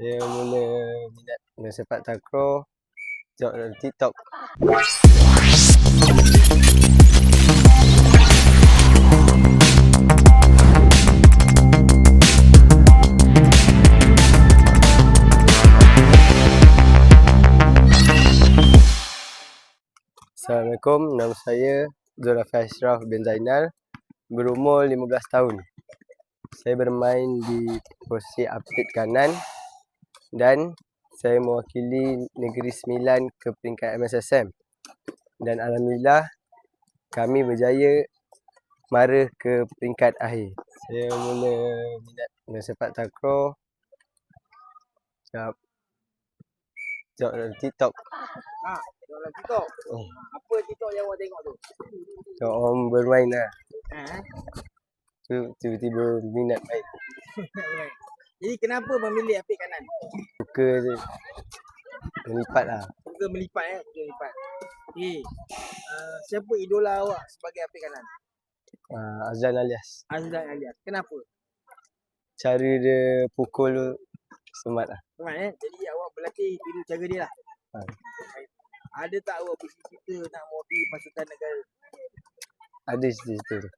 Saya mula minat dengan sepak takraw tengok dalam TikTok. Assalamualaikum, nama saya Zulafi Ashraf bin Zainal, berumur 15 tahun. Saya bermain di posisi update kanan dan saya mewakili Negeri Sembilan ke peringkat MSSM. Dan alhamdulillah kami berjaya mara ke peringkat akhir. Saya mula minat dengan sepak takraw tengok tengok dalam TikTok. Ha, dalam TikTok. Oh, Apa TikTok yang awak tengok tu? tengok orang bermain lah. Ha. Tu tiba-tiba minat main. Jadi kenapa memilih apik kanan? Suka je melipat lah. Suka melipat eh, suka melipat. Okey. Uh, siapa idola awak sebagai apik kanan? Uh, Azlan alias. Azlan Alias. Kenapa? Cara dia pukul tu semat lah. Teman eh. Jadi awak berlatih tiru cara dia lah. Ha. Ada tak awak bercita nak mewakili pasukan negara? Ada cerita-cerita tu.